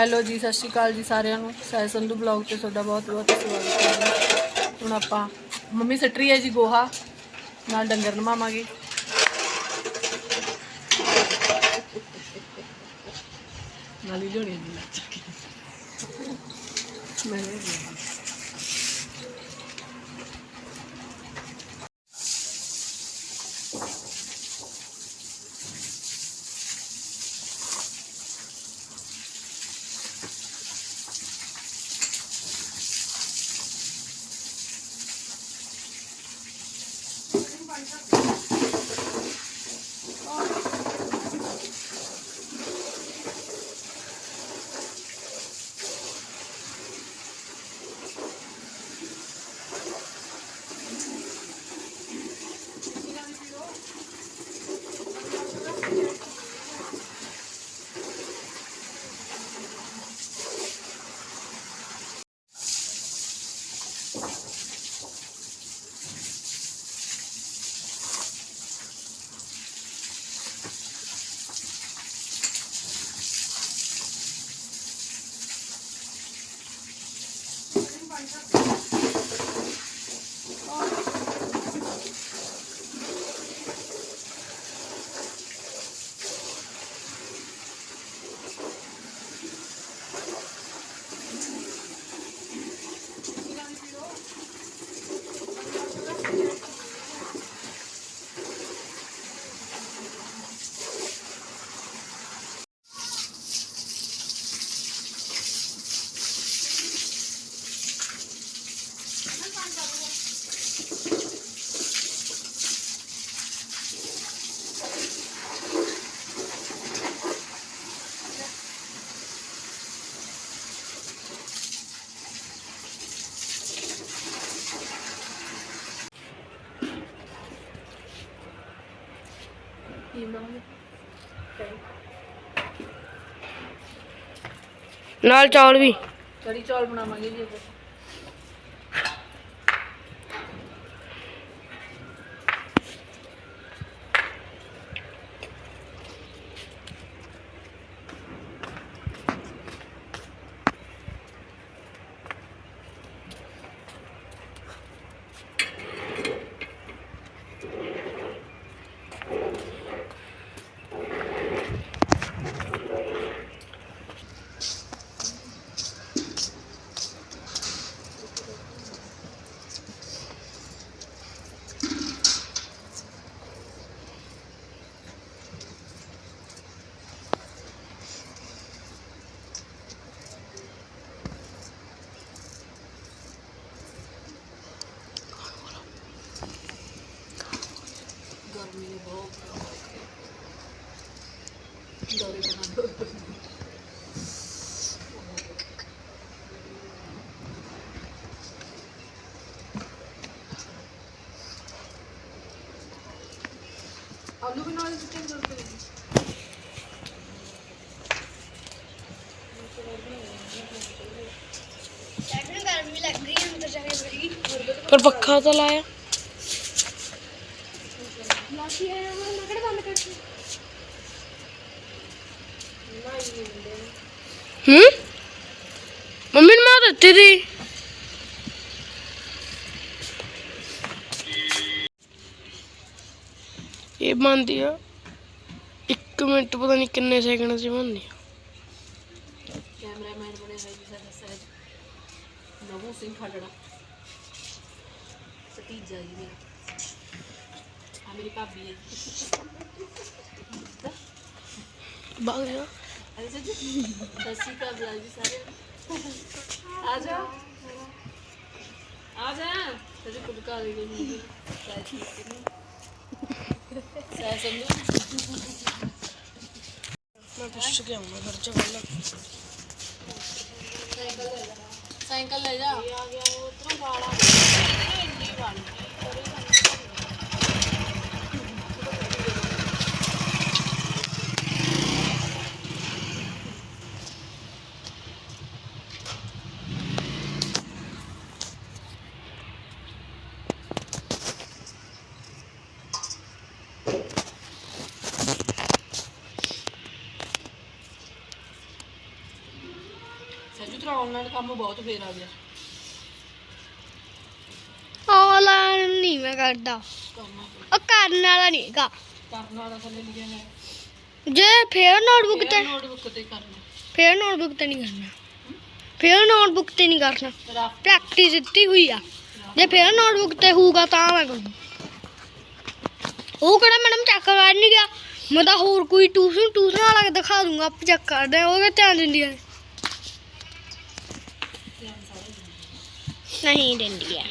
Hello ਜੀ, ਸਤਿ ਸ਼੍ਰੀ ਅਕਾਲ ਜੀ ਸਾਰਿਆਂ ਨੂੰ। ਸੈ ਸੰਧੂ ਬਲੌਗ ਤੇ ਤੁਹਾਡਾ ਬਹੁਤ ਬਹੁਤ ਸਵਾਗਤ ਹੈ ਹੁਣ ਆਪਾਂ, ਮੰਮੀ ਸੱਟਰੀ ਹੈ ਜੀ ਗੋਹਾ, ਨਾਲ ਡੰਗਰ ਨਮਾਵਾਂਗੇ। ਨਾਲੀ ਜੋੜੀ ਜੀ। ਮੈਂ ਕੀ ਬਣਾਉਂਗੇ ਨਾਲ ਚੌਲ ਵੀ। ਕੜੀ ਚੌਲ ਬਣਾਵਾਂਗੇ ਜੀ ਆਪਾਂ ਗਰਮੀ ਨੇ ਬਹੁਤ ਦੌਰੇ ਬਣਾ ਦੋ ਆਲੂ ਵੀ ਨਾਲ ਚਿਕਨ ਕਰਦੇ ਸੈਟਨ ਗਰਮੀ ਲੱਗ ਰਹੀ ਹੈ ਅੰਦਰ ਜਾ ਕੇ ਬੜੀ ਪਰ ਪੱਖਾ ਤਾਂ ਲਾਇਆ ਲਾਸੀ ਆਇਆ ਮੈਂ ਮੈਂ ਕਿਹੜਾ ਬੰਦ ਕਰਤੀ ਹੂੰ? ਮੰਮੀ ਨੂੰ ਮੈਂ ਦਿੱਤੀ ਸੀ ਇਹ ਬਣਦੀ ਆ। 1 ਮਿੰਟ ਪਤਾ ਨਹੀਂ ਕਿੰਨੇ ਸੈਕਿੰਡ ਚ ਬਣਦੀ ਆ। ਕੈਮਰਾਮੈਨ ਬਣੇ ਹੋਏ ਜੀ ਸਾਡਾ ਸਹਿਜ ਨਵੂ ਸਿੰਘ ਖਾਲੜਾ। ਭਤੀਜਾ ਜੀ ਮੇਰਾ। ਆ ਮੇਰੀ ਭਾਬੀ ਹੈ। ਬਾਗ ਜਾ ਅਰੇ ਸੱਚ ਸਸੀ ਕਾ ਬੁਲਾ ਜੀ ਸਾਰੇ ਆ ਜਾ ਆ ਜਾ ਤੇਰੇ ਕੁੜ ਕਾ ਦੇ ਗਈ ਸਾਇ ਠੀਕ ਨਹੀਂ ਸਾਇ ਸਮਝ ਮੈਂ ਪੁੱਛ ਕੇ ਆਉਂਗਾ ਘਰ ਚ ਗੱਲ ਸਾਈਕਲ ਲੈ ਜਾ ਆ ਗਿਆ ਉਹ ਉਤਰੋਂ ਵਾਲਾ ਇੰਨੀ ਵਾਲੀ ਆਨਲਾਈਨ ਕੰਮ ਬਹੁਤ ਫੇਰ ਆ ਗਿਆ। ਆਨਲਾਈਨ ਨਹੀਂ ਮੈਂ ਕਰਦਾ। ਕਰਨਾ ਉਹ ਕਰਨ ਵਾਲਾ ਨਹੀਂ ਹੈਗਾ। ਕਰਨ ਵਾਲਾ ਥੱਲੇ ਲਿਖਿਆ ਹੈ ਜੇ ਫੇਰ ਨੋਟਬੁੱਕ ਤੇ ਨੋਟਬੁੱਕ ਤੇ ਕਰਨਾ। ਫੇਰ ਨੋਟਬੁੱਕ ਤੇ ਨਹੀਂ ਕਰਨਾ। ਫੇਰ ਨੋਟਬੁੱਕ ਤੇ ਨਹੀਂ ਕਰਨਾ। ਰਫ ਪ੍ਰੈਕਟਿਸ ਦਿੱਤੀ ਹੋਈ ਆ। ਜੇ ਫੇਰ ਨੋਟਬੁੱਕ ਤੇ ਹੋਊਗਾ ਤਾਂ ਮੈਂ ਕਰੂੰ। ਉਹ ਕਿਹੜਾ ਮੈਡਮ ਚੈੱਕ ਕਰ ਨਹੀਂ ਗਿਆ? ਮੈਂ ਤਾਂ ਹੋਰ ਕੋਈ ਟਿਊਸ਼ਨ ਟਿਊਸ਼ਨ ਵਾਲਾ ਦਿਖਾ ਦੂੰਗਾ ਆਪ ਚੈੱਕ ਕਰਦੇ ਆ, ਉਹ ਕਿ ਧਿਆਨ ਦਿੰਦੀ ਹੈ ਨਹੀਂ ਦਿੰਦੀ ਹੈ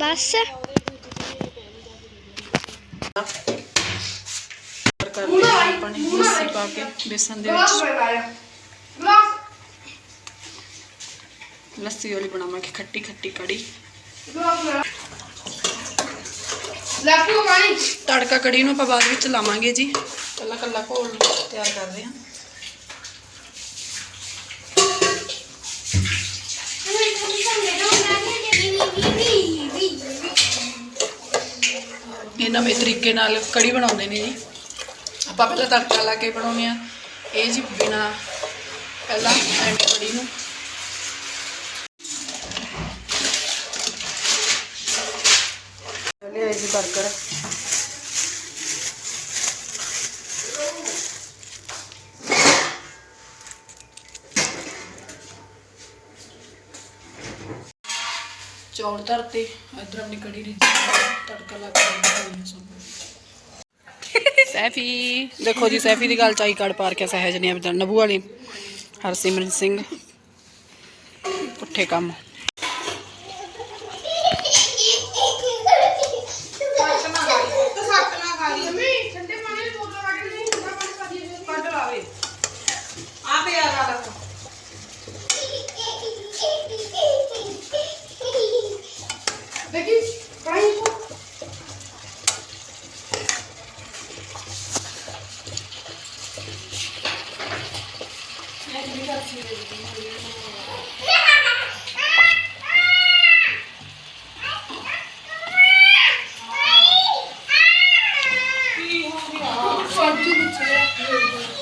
ਬਸ। ਕਰ ਲਿਆ ਆਪਾਂ ਨੇ ਲੱਸੀ ਪਾ ਕੇ ਬੇਸਨ ਦੇ ਵਿੱਚ ਲੱਸੀ ਵਾਲੀ ਬਣਾਵਾਂਗੇ ਖੱਟੀ ਖੱਟੀ ਕੜੀ। ਤੜਕਾ ਕੜੀ ਨੂੰ ਆਪਾਂ ਬਾਅਦ ਵਿੱਚ ਲਾਵਾਂਗੇ ਜੀ। ਕੱਲਾ ਕੱਲਾ ਘੋਲ ਤਿਆਰ ਕਰਦੇ ਹਾਂ। ਨਵੇਂ ਤਰੀਕੇ ਨਾਲ ਕੜੀ ਬਣਾਉਂਦੇ ਨੇ ਜੀ। ਆਪਾਂ ਪਹਿਲਾਂ ਤੜਕਾ ਲਾ ਕੇ ਬਣਾਉਂਦੇ ਆ ਇਹ ਜੀ ਬਿਨਾ ਪਹਿਲਾਂ ਐਂਡ ਕੜੀ ਨੂੰ। ਲਿਆ ਜੀ 버ਗਰ ਚੌਲ ਧਰਤੇ, ਇਧਰ ਆਪਣੀ ਕੜੀ ਦੀ ਤੜਕਾ ਲਾ ਕੇ ਬਣਾਉਣੀ ਸਾਨੂੰ ਸੈਫੀ। ਦੇਖੋ ਜੀ, ਸੈਫੀ ਦੀ ਗੱਲ ਚਾਈ ਕਾਰਡ ਪਾਰ ਕੇ ਸਹਿਜ ਨੇ ਨਬੂ ਵਾਲੀ ਹਰਸਿਮਰਤ ਸਿੰਘ। ਪੁੱਠੇ ਕੰਮ। ਸਬਜ਼ੀ ਪੁੱਛ ਲਿਆ।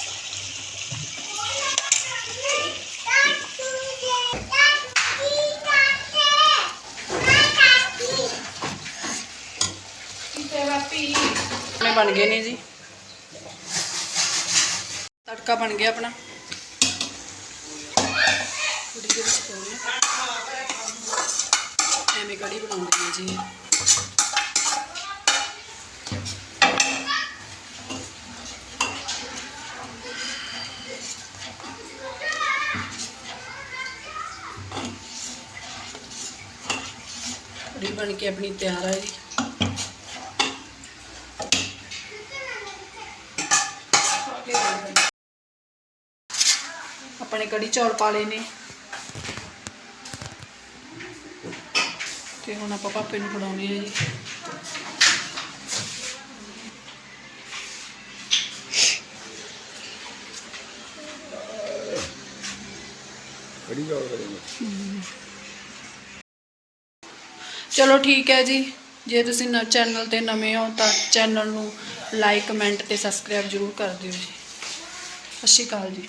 ਆਪਣੇ ਬਣ ਗਏ ਨੇ ਜੀ ਤੜਕਾ ਬਣ ਗਿਆ ਆਪਣਾ ਕੜੀ ਦੇ ਵਿੱਚ ਪਾਉਣੀ ਐਵੇਂ ਕੜੀ ਬਣਾਉਂਦੇ ਨੇ ਜੀ ਕੜੀ ਬਣ ਕੇ ਆਪਣੀ ਤਿਆਰ ਹੈ ਜੀ ਆਪਣੇ ਕੜੀ ਚੌਲ ਪਾ ਲਏ ਨੇ। ਤੇ ਹੁਣ ਆਪਾਂ ਪਾਪੇ ਨੂੰ ਫੜਾਉਣੇ ਆ ਜੀ। ਕੜੀ ਚੌਲ ਕਰੇਂਗੇ ਚਲੋ ਠੀਕ ਹੈ ਜੀ। ਜੇ ਤੁਸੀਂ ਨ ਚੈਨਲ ਤੇ ਨਵੇਂ ਹੋ ਤਾਂ ਚੈਨਲ ਨੂੰ ਲਾਈਕ ਕਮੈਂਟ ਤੇ ਸਬਸਕ੍ਰਾਈਬ ਜ਼ਰੂਰ ਕਰ ਦਿਓ ਜੀ। ਸਤਿ ਸ਼੍ਰੀ ਅਕਾਲ ਜੀ।